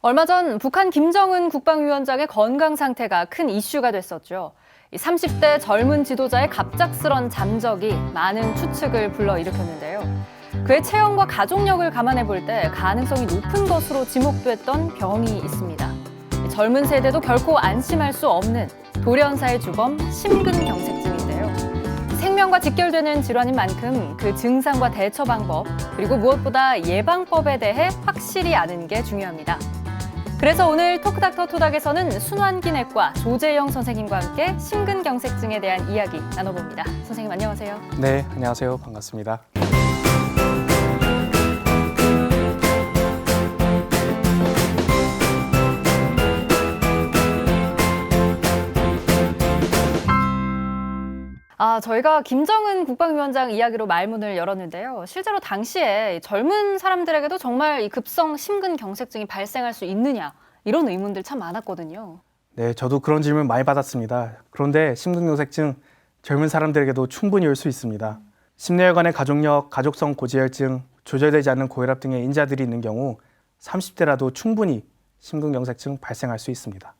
얼마 전 북한 김정은 국방위원장의 건강 상태가 큰 이슈가 됐었죠. 이 30대 젊은 지도자의 갑작스런 잠적이 많은 추측을 불러일으켰는데요. 그의 체형과 가족력을 감안해 볼 때 가능성이 높은 것으로 지목됐던 병이 있습니다. 이 젊은 세대도 결코 안심할 수 없는 돌연사의 주범 심근경색증인데요. 생명과 직결되는 질환인 만큼 그 증상과 대처 방법 그리고 무엇보다 예방법에 대해 확실히 아는 게 중요합니다. 그래서 오늘 토크닥터 토닥에서는 순환기내과 조재영 선생님과 함께 심근경색증에 대한 이야기 나눠봅니다. 선생님 안녕하세요. 네, 안녕하세요. 반갑습니다. 아, 저희가 김정은 국방위원장 이야기로 말문을 열었는데요. 실제로 당시에 젊은 사람들에게도 정말 이 급성 심근경색증이 발생할 수 있느냐 이런 의문들 참 많았거든요. 네, 저도 그런 질문 많이 받았습니다. 그런데 심근경색증 젊은 사람들에게도 충분히 올 수 있습니다. 심내혈관의 가족력, 가족성 고지혈증, 조절되지 않는 고혈압 등의 인자들이 있는 경우 30대라도 충분히 심근경색증 발생할 수 있습니다.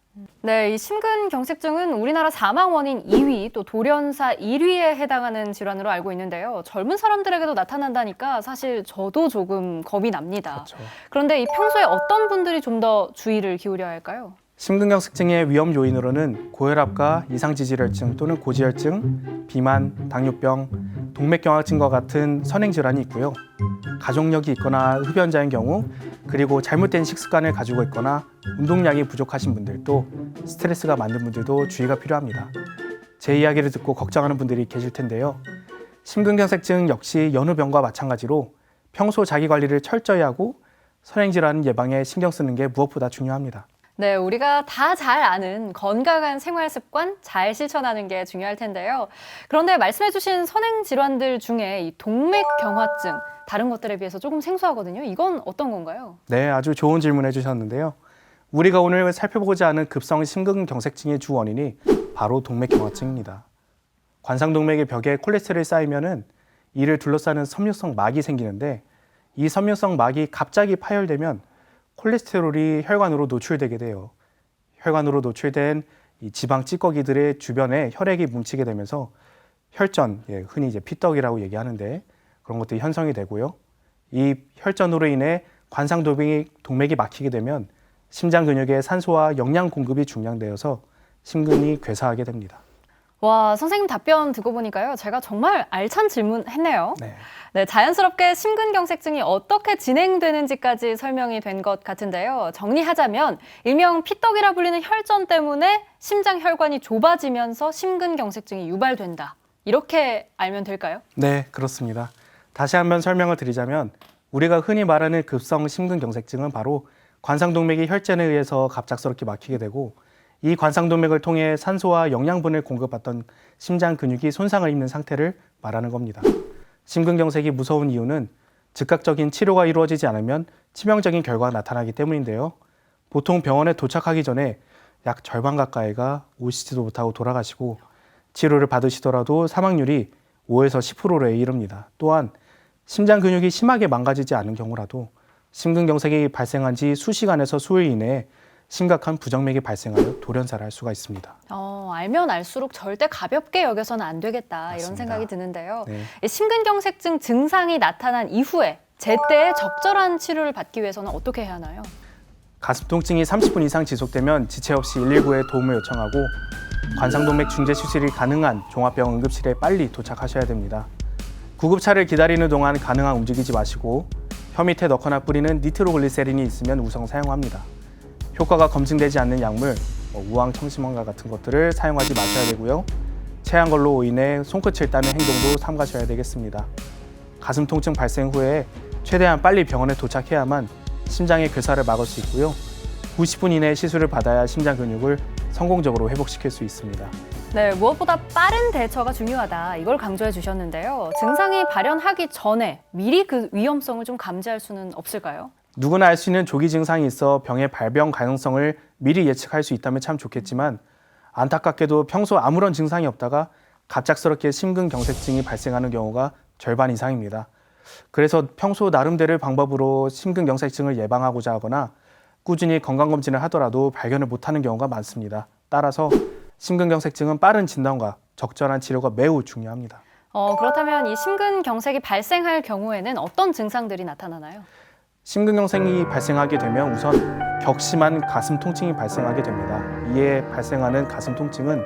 네, 이 심근경색증은 우리나라 사망 원인 2위 또 돌연사 1위에 해당하는 질환으로 알고 있는데요. 젊은 사람들에게도 나타난다니까 사실 저도 조금 겁이 납니다. 그렇죠. 그런데 이 평소에 어떤 분들이 좀 더 주의를 기울여야 할까요? 심근경색증의 위험 요인으로는 고혈압과 이상지질혈증 또는 고지혈증, 비만, 당뇨병, 동맥경화증과 같은 선행 질환이 있고요. 가족력이 있거나 흡연자인 경우 그리고 잘못된 식습관을 가지고 있거나 운동량이 부족하신 분들도 스트레스가 많은 분들도 주의가 필요합니다. 제 이야기를 듣고 걱정하는 분들이 계실 텐데요. 심근경색증 역시 여느 병과 마찬가지로 평소 자기 관리를 철저히 하고 선행 질환 예방에 신경 쓰는 게 무엇보다 중요합니다. 네, 우리가 다 잘 아는 건강한 생활 습관 잘 실천하는 게 중요할 텐데요. 그런데 말씀해주신 선행 질환들 중에 이 동맥 경화증 다른 것들에 비해서 조금 생소하거든요. 이건 어떤 건가요? 네, 아주 좋은 질문 해 주셨는데요. 우리가 오늘 살펴보고자 하는 급성 심근경색증의 주 원인이 바로 동맥경화증입니다. 관상동맥의 벽에 콜레스테롤이 쌓이면은 이를 둘러싸는 섬유성 막이 생기는데 이 섬유성 막이 갑자기 파열되면 콜레스테롤이 혈관으로 노출되게 돼요. 혈관으로 노출된 이 지방 찌꺼기들의 주변에 혈액이 뭉치게 되면서 혈전, 예, 흔히 이제 피떡이라고 얘기하는데 그런 것들이 형성이 되고요. 이 혈전으로 인해 관상동맥이 동맥이 막히게 되면 심장 근육의 산소와 영양 공급이 중량되어서 심근이 괴사하게 됩니다. 와, 선생님 답변 듣고 보니까요. 제가 정말 알찬 질문 했네요. 네. 네, 자연스럽게 심근경색증이 어떻게 진행되는지까지 설명이 된 것 같은데요. 정리하자면 일명 피떡이라 불리는 혈전 때문에 심장 혈관이 좁아지면서 심근경색증이 유발된다. 이렇게 알면 될까요? 네, 그렇습니다. 다시 한번 설명을 드리자면 우리가 흔히 말하는 급성 심근경색증은 바로 관상동맥이 혈전에 의해서 갑작스럽게 막히게 되고 이 관상동맥을 통해 산소와 영양분을 공급받던 심장 근육이 손상을 입는 상태를 말하는 겁니다. 심근경색이 무서운 이유는 즉각적인 치료가 이루어지지 않으면 치명적인 결과가 나타나기 때문인데요. 보통 병원에 도착하기 전에 약 절반 가까이가 오시지도 못하고 돌아가시고 치료를 받으시더라도 사망률이 5에서 10%에 이릅니다. 또한 심장 근육이 심하게 망가지지 않은 경우라도 심근경색이 발생한 지 수시간에서 수일 이내에 심각한 부정맥이 발생하여 돌연사를 할 수가 있습니다. 어, 알면 알수록 절대 가볍게 여겨서는 안 되겠다 이런 맞습니다. 생각이 드는데요. 네. 이 심근경색증 증상이 나타난 이후에 제때 적절한 치료를 받기 위해서는 어떻게 해야 하나요? 가슴 통증이 30분 이상 지속되면 지체 없이 119에 도움을 요청하고 관상동맥 중재 수술이 가능한 종합병원 응급실에 빨리 도착하셔야 됩니다. 구급차를 기다리는 동안 가능한 움직이지 마시고 혀 밑에 넣거나 뿌리는 니트로글리세린이 있으면 우선 사용합니다. 효과가 검증되지 않는 약물, 뭐 우황 청심환과 같은 것들을 사용하지 마셔야 되고요. 체한 걸로 인해 손끝을 따는 행동도 삼가셔야 되겠습니다. 가슴 통증 발생 후에 최대한 빨리 병원에 도착해야만 심장의 괴사를 막을 수 있고요. 90분 이내 시술을 받아야 심장 근육을 성공적으로 회복시킬 수 있습니다. 네, 무엇보다 빠른 대처가 중요하다. 이걸 강조해 주셨는데요. 증상이 발현하기 전에 미리 그 위험성을 좀 감지할 수는 없을까요? 누구나 알 수 있는 조기 증상이 있어 병의 발병 가능성을 미리 예측할 수 있다면 참 좋겠지만 안타깝게도 평소 아무런 증상이 없다가 갑작스럽게 심근경색증이 발생하는 경우가 절반 이상입니다. 그래서 평소 나름대로의 방법으로 심근경색증을 예방하고자 하거나 꾸준히 건강검진을 하더라도 발견을 못하는 경우가 많습니다. 따라서 심근경색증은 빠른 진단과 적절한 치료가 매우 중요합니다. 어, 그렇다면 이 심근경색이 발생할 경우에는 어떤 증상들이 나타나나요? 심근경색이 발생하게 되면 우선 격심한 가슴 통증이 발생하게 됩니다. 이에 발생하는 가슴 통증은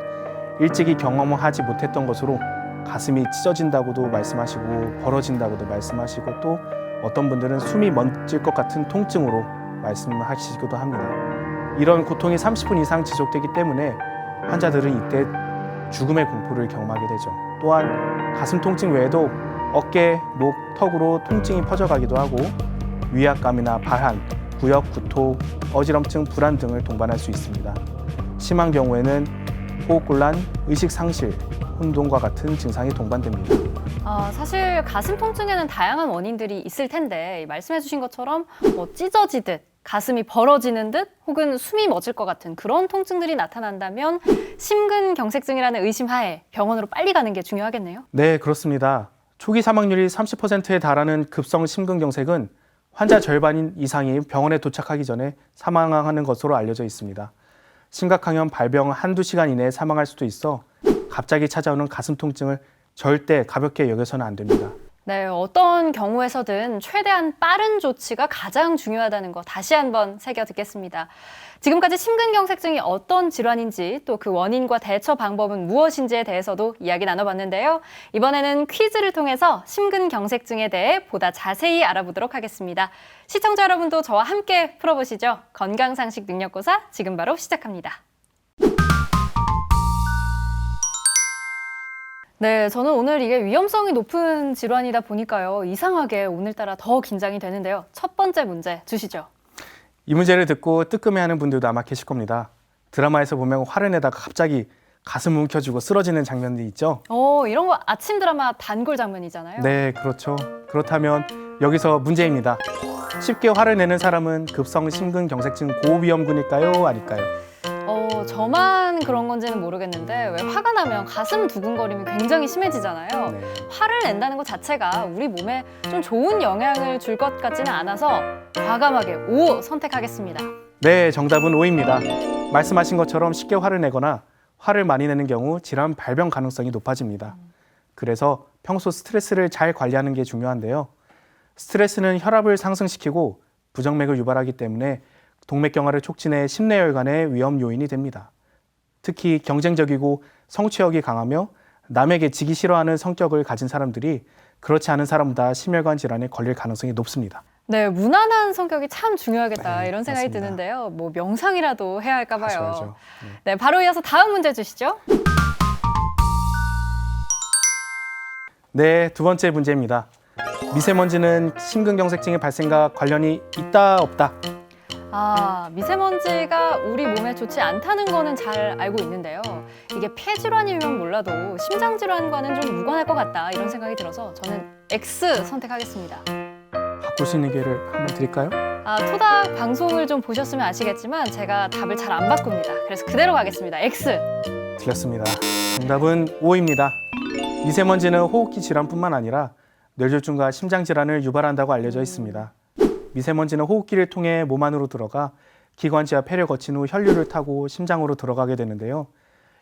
일찍이 경험하지 못했던 것으로 가슴이 찢어진다고도 말씀하시고 벌어진다고도 말씀하시고 또 어떤 분들은 숨이 멎을 것 같은 통증으로 말씀하시기도 합니다. 이런 고통이 30분 이상 지속되기 때문에 환자들은 이때 죽음의 공포를 경험하게 되죠. 또한 가슴 통증 외에도 어깨, 목, 턱으로 통증이 퍼져가기도 하고 위압감이나 발한, 구역, 구토, 어지럼증, 불안 등을 동반할 수 있습니다. 심한 경우에는 호흡곤란, 의식 상실, 혼돈과 같은 증상이 동반됩니다. 아, 사실 가슴 통증에는 다양한 원인들이 있을 텐데 말씀해주신 것처럼 뭐 찢어지듯 가슴이 벌어지는 듯 혹은 숨이 멎을 것 같은 그런 통증들이 나타난다면 심근경색증이라는 의심하에 병원으로 빨리 가는 게 중요하겠네요. 네, 그렇습니다. 초기 사망률이 30%에 달하는 급성 심근경색은 환자 절반 이상이 병원에 도착하기 전에 사망하는 것으로 알려져 있습니다. 심각하면 발병 한두 시간 이내에 사망할 수도 있어 갑자기 찾아오는 가슴 통증을 절대 가볍게 여겨서는 안 됩니다. 네, 어떤 경우에서든 최대한 빠른 조치가 가장 중요하다는 거 다시 한번 새겨 듣겠습니다. 지금까지 심근경색증이 어떤 질환인지 또 그 원인과 대처 방법은 무엇인지에 대해서도 이야기 나눠봤는데요. 이번에는 퀴즈를 통해서 심근경색증에 대해 보다 자세히 알아보도록 하겠습니다. 시청자 여러분도 저와 함께 풀어보시죠. 건강상식 능력고사 지금 바로 시작합니다. 네, 저는 오늘 이게 위험성이 높은 질환이다 보니까요. 이상하게 오늘따라 더 긴장이 되는데요. 첫 번째 문제 주시죠. 이 문제를 듣고 뜨끔해하는 분들도 아마 계실 겁니다. 드라마에서 보면 화를 내다가 갑자기 가슴 움켜쥐고 쓰러지는 장면들이 있죠. 어, 이런 거 아침 드라마 단골 장면이잖아요. 네, 그렇죠. 그렇다면 여기서 문제입니다. 쉽게 화를 내는 사람은 급성 심근경색증 고위험군일까요? 아닐까요? 어, 저만 그런 건지는 모르겠는데 왜 화가 나면 가슴 두근거림이 굉장히 심해지잖아요. 네. 화를 낸다는 것 자체가 우리 몸에 좀 좋은 영향을 줄 것 같지는 않아서 과감하게 O 선택하겠습니다. 네, 정답은 O입니다. 말씀하신 것처럼 쉽게 화를 내거나 화를 많이 내는 경우 질환 발병 가능성이 높아집니다. 그래서 평소 스트레스를 잘 관리하는 게 중요한데요. 스트레스는 혈압을 상승시키고 부정맥을 유발하기 때문에 동맥경화를 촉진해 심내혈관의 위험 요인이 됩니다. 특히 경쟁적이고 성취욕이 강하며 남에게 지기 싫어하는 성격을 가진 사람들이 그렇지 않은 사람보다 심혈관 질환에 걸릴 가능성이 높습니다. 네, 무난한 성격이 참 중요하겠다 네, 이런 생각이 맞습니다. 드는데요. 뭐 명상이라도 해야 할까 봐요. 네. 네, 바로 이어서 다음 문제 주시죠. 네, 두 번째 문제입니다. 미세먼지는 심근경색증의 발생과 관련이 있다 없다. 아, 미세먼지가 우리 몸에 좋지 않다는 거는 잘 알고 있는데요. 이게 폐 질환이면 몰라도 심장 질환과는 좀 무관할 것 같다 이런 생각이 들어서 저는 X 선택하겠습니다. 바꾸시는 기회를 한번 드릴까요? 아, 토닥 방송을 좀 보셨으면 아시겠지만 제가 답을 잘 안 바꿉니다. 그래서 그대로 가겠습니다. X. 틀렸습니다. 정답은 O입니다. 미세먼지는 호흡기 질환뿐만 아니라 뇌졸중과 심장 질환을 유발한다고 알려져 있습니다. 미세먼지는 호흡기를 통해 몸 안으로 들어가 기관지와 폐를 거친 후 혈류를 타고 심장으로 들어가게 되는데요.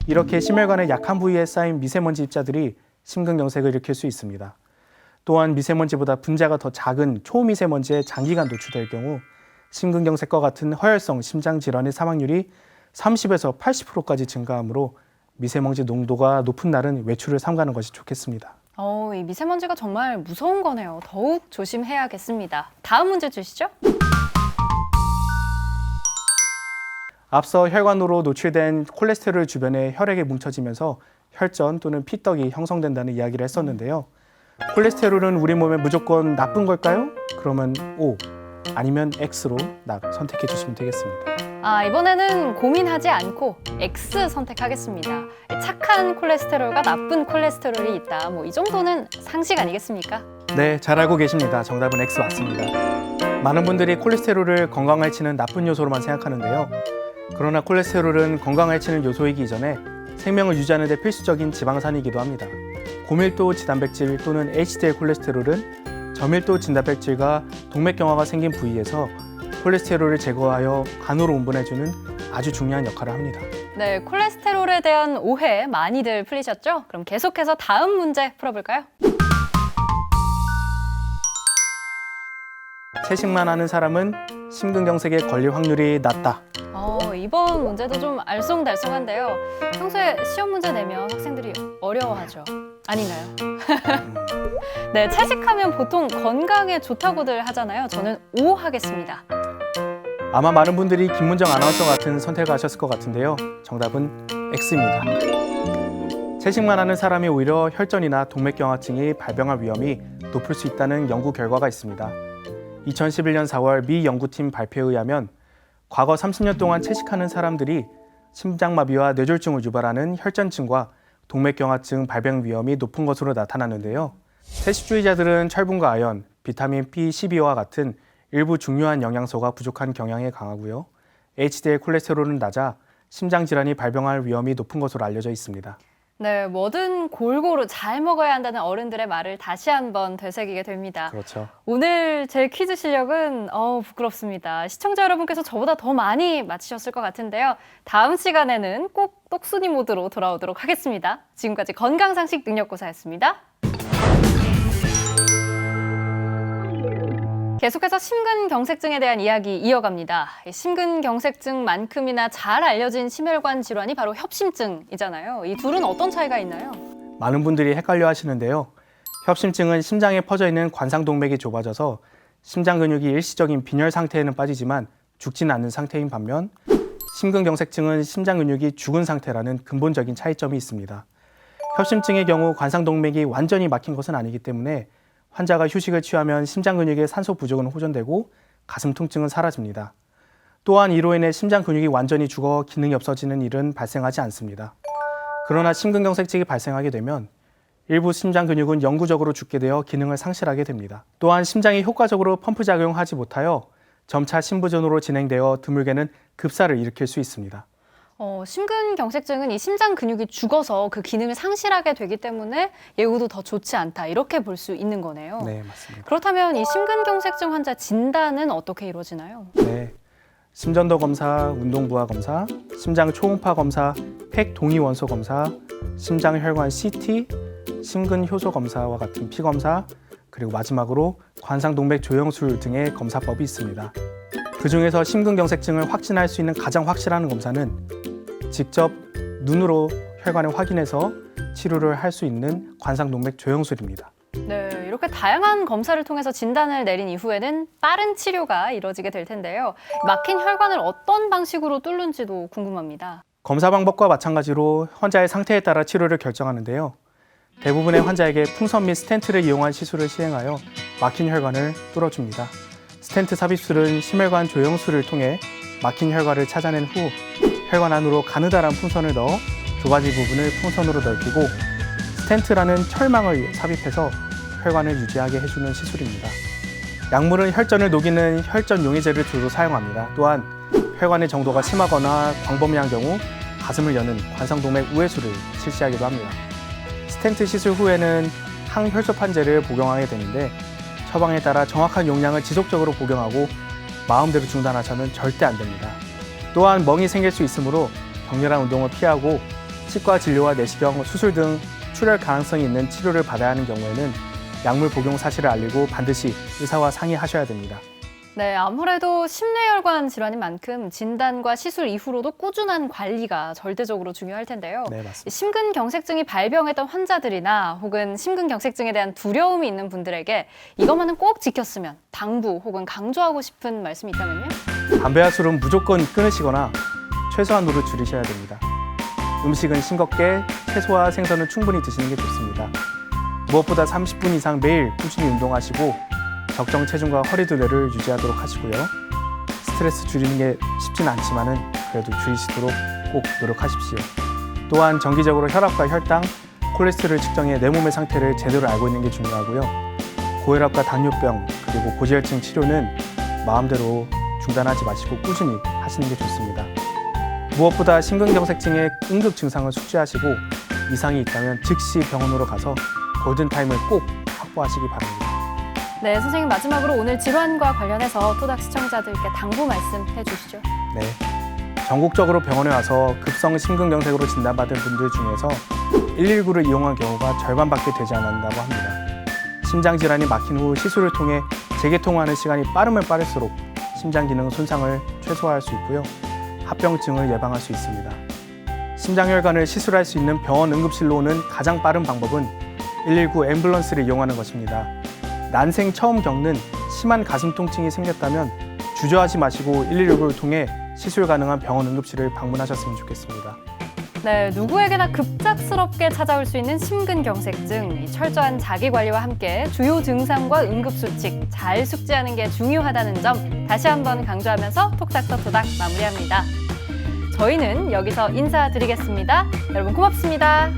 이렇게 심혈관의 약한 부위에 쌓인 미세먼지 입자들이 심근경색을 일으킬 수 있습니다. 또한 미세먼지보다 분자가 더 작은 초미세먼지에 장기간 노출될 경우 심근경색과 같은 허혈성 심장 질환의 사망률이 30에서 80%까지 증가하므로 미세먼지 농도가 높은 날은 외출을 삼가는 것이 좋겠습니다. 어, 이 미세먼지가 정말 무서운 거네요. 더욱 조심해야겠습니다. 다음 문제 주시죠. 앞서 혈관으로 노출된 콜레스테롤 주변에 혈액이 뭉쳐지면서 혈전 또는 피떡이 형성된다는 이야기를 했었는데요. 콜레스테롤은 우리 몸에 무조건 나쁜 걸까요? 그러면 O 아니면 X로 나 선택해 주시면 되겠습니다. 아, 이번에는 고민하지 않고 X 선택하겠습니다. 착한 콜레스테롤과 나쁜 콜레스테롤이 있다. 뭐 이 정도는 상식 아니겠습니까? 네, 잘 알고 계십니다. 정답은 X 맞습니다. 많은 분들이 콜레스테롤을 건강을 해치는 나쁜 요소로만 생각하는데요. 그러나 콜레스테롤은 건강을 해치는 요소이기 전에 생명을 유지하는 데 필수적인 지방산이기도 합니다. 고밀도 지단백질 또는 HDL 콜레스테롤은 저밀도 진단백질과 동맥경화가 생긴 부위에서 콜레스테롤을 제거하여 간으로 운분해주는 아주 중요한 역할을 합니다. 네, 콜레스테롤에 대한 오해 많이들 풀리셨죠? 그럼 계속해서 다음 문제 풀어볼까요? 채식만 하는 사람은 심근경색에 걸릴 확률이 낮다. 어, 이번 문제도 좀 알쏭달쏭한데요. 평소에 시험 문제 내면 학생들이 어려워하죠. 아닌가요? 네, 채식하면 보통 건강에 좋다고들 하잖아요. 저는 O 하겠습니다. 아마 많은 분들이 김문정 아나운서 같은 선택을 하셨을 것 같은데요. 정답은 X입니다. 채식만 하는 사람이 오히려 혈전이나 동맥경화증이 발병할 위험이 높을 수 있다는 연구 결과가 있습니다. 2011년 4월 미 연구팀 발표에 의하면 과거 30년 동안 채식하는 사람들이 심장마비와 뇌졸중을 유발하는 혈전증과 동맥경화증 발병 위험이 높은 것으로 나타났는데요. 채식주의자들은 철분과 아연, 비타민 B12와 같은 일부 중요한 영양소가 부족한 경향에 강하고요. HDL 콜레스테롤은 낮아 심장 질환이 발병할 위험이 높은 것으로 알려져 있습니다. 네, 뭐든 골고루 잘 먹어야 한다는 어른들의 말을 다시 한번 되새기게 됩니다. 그렇죠. 오늘 제 퀴즈 실력은 어 부끄럽습니다. 시청자 여러분께서 저보다 더 많이 맞히셨을 것 같은데요. 다음 시간에는 꼭 똑순이 모드로 돌아오도록 하겠습니다. 지금까지 건강상식 능력고사였습니다. 계속해서 심근경색증에 대한 이야기 이어갑니다. 이 심근경색증만큼이나 잘 알려진 심혈관 질환이 바로 협심증이잖아요. 이 둘은 어떤 차이가 있나요? 많은 분들이 헷갈려 하시는데요. 협심증은 심장에 퍼져 있는 관상동맥이 좁아져서 심장 근육이 일시적인 빈혈 상태에는 빠지지만 죽지는 않는 상태인 반면 심근경색증은 심장 근육이 죽은 상태라는 근본적인 차이점이 있습니다. 협심증의 경우 관상동맥이 완전히 막힌 것은 아니기 때문에 환자가 휴식을 취하면 심장 근육의 산소 부족은 호전되고 가슴 통증은 사라집니다. 또한 이로 인해 심장 근육이 완전히 죽어 기능이 없어지는 일은 발생하지 않습니다. 그러나 심근경색증이 발생하게 되면 일부 심장 근육은 영구적으로 죽게 되어 기능을 상실하게 됩니다. 또한 심장이 효과적으로 펌프 작용하지 못하여 점차 심부전으로 진행되어 드물게는 급사를 일으킬 수 있습니다. 어, 심근경색증은 이 심장 근육이 죽어서 그 기능을 상실하게 되기 때문에 예후도 더 좋지 않다 이렇게 볼 수 있는 거네요. 네, 맞습니다. 그렇다면 이 심근경색증 환자 진단은 어떻게 이루어지나요? 네. 심전도 검사, 운동부하 검사, 심장 초음파 검사, 핵 동위 원소 검사, 심장 혈관 CT, 심근 효소 검사와 같은 피 검사, 그리고 마지막으로 관상동맥 조영술 등의 검사법이 있습니다. 그 중에서 심근경색증을 확진할 수 있는 가장 확실한 검사는 직접 눈으로 혈관을 확인해서 치료를 할 수 있는 관상동맥 조영술입니다. 네, 이렇게 다양한 검사를 통해서 진단을 내린 이후에는 빠른 치료가 이루어지게 될 텐데요. 막힌 혈관을 어떤 방식으로 뚫는지도 궁금합니다. 검사 방법과 마찬가지로 환자의 상태에 따라 치료를 결정하는데요. 대부분의 환자에게 풍선 및 스텐트를 이용한 시술을 시행하여 막힌 혈관을 뚫어줍니다. 스텐트 삽입술은 심혈관 조영술을 통해 막힌 혈관을 찾아낸 후 혈관 안으로 가느다란 풍선을 넣어 좁아진 부분을 풍선으로 넓히고 스텐트라는 철망을 삽입해서 혈관을 유지하게 해주는 시술입니다. 약물은 혈전을 녹이는 혈전 용해제를 주로 사용합니다. 또한 혈관의 정도가 심하거나 광범위한 경우 가슴을 여는 관상동맥 우회수를 실시하기도 합니다. 스텐트 시술 후에는 항혈소판제를 복용하게 되는데 처방에 따라 정확한 용량을 지속적으로 복용하고 마음대로 중단하셔는 절대 안 됩니다. 또한 멍이 생길 수 있으므로 격렬한 운동을 피하고 치과 진료와 내시경, 수술 등 출혈 가능성이 있는 치료를 받아야 하는 경우에는 약물 복용 사실을 알리고 반드시 의사와 상의하셔야 됩니다. 네, 아무래도 심뇌혈관 질환인 만큼 진단과 시술 이후로도 꾸준한 관리가 절대적으로 중요할 텐데요. 네, 맞습니다. 심근경색증이 발병했던 환자들이나 혹은 심근경색증에 대한 두려움이 있는 분들에게 이것만은 꼭 지켰으면 당부 혹은 강조하고 싶은 말씀이 있다면요? 담배와 술은 무조건 끊으시거나 최소한으로 줄이셔야 됩니다. 음식은 싱겁게 채소와 생선을 충분히 드시는 게 좋습니다. 무엇보다 30분 이상 매일 꾸준히 운동하시고 적정 체중과 허리 둘레를 유지하도록 하시고요. 스트레스 줄이는 게 쉽진 않지만은 그래도 줄이시도록 꼭 노력하십시오. 또한 정기적으로 혈압과 혈당, 콜레스테롤 측정해 내 몸의 상태를 제대로 알고 있는 게 중요하고요. 고혈압과 당뇨병 그리고 고지혈증 치료는 마음대로 중단하지 마시고 꾸준히 하시는 게 좋습니다. 무엇보다 심근경색증의 응급 증상을 숙지하시고 이상이 있다면 즉시 병원으로 가서 골든타임을 꼭 확보하시기 바랍니다. 네, 선생님 마지막으로 오늘 질환과 관련해서 토닥 시청자들께 당부 말씀 해 주시죠. 네. 전국적으로 병원에 와서 급성 심근경색으로 진단받은 분들 중에서 119를 이용한 경우가 절반밖에 되지 않는다고 합니다. 심장 질환이 막힌 후 시술을 통해 재개통하는 시간이 빠르면 빠를수록 심장 기능 손상을 최소화할 수 있고요. 합병증을 예방할 수 있습니다. 심장혈관을 시술할 수 있는 병원 응급실로 오는 가장 빠른 방법은 119 앰뷸런스를 이용하는 것입니다. 난생 처음 겪는 심한 가슴 통증이 생겼다면 주저하지 마시고 119를 통해 시술 가능한 병원 응급실을 방문하셨으면 좋겠습니다. 네, 누구에게나 급작스럽게 찾아올 수 있는 심근경색증. 이 철저한 자기 관리와 함께 주요 증상과 응급수칙 잘 숙지하는 게 중요하다는 점 다시 한번 강조하면서 톡닥터 토닥 마무리합니다. 저희는 여기서 인사드리겠습니다. 여러분 고맙습니다.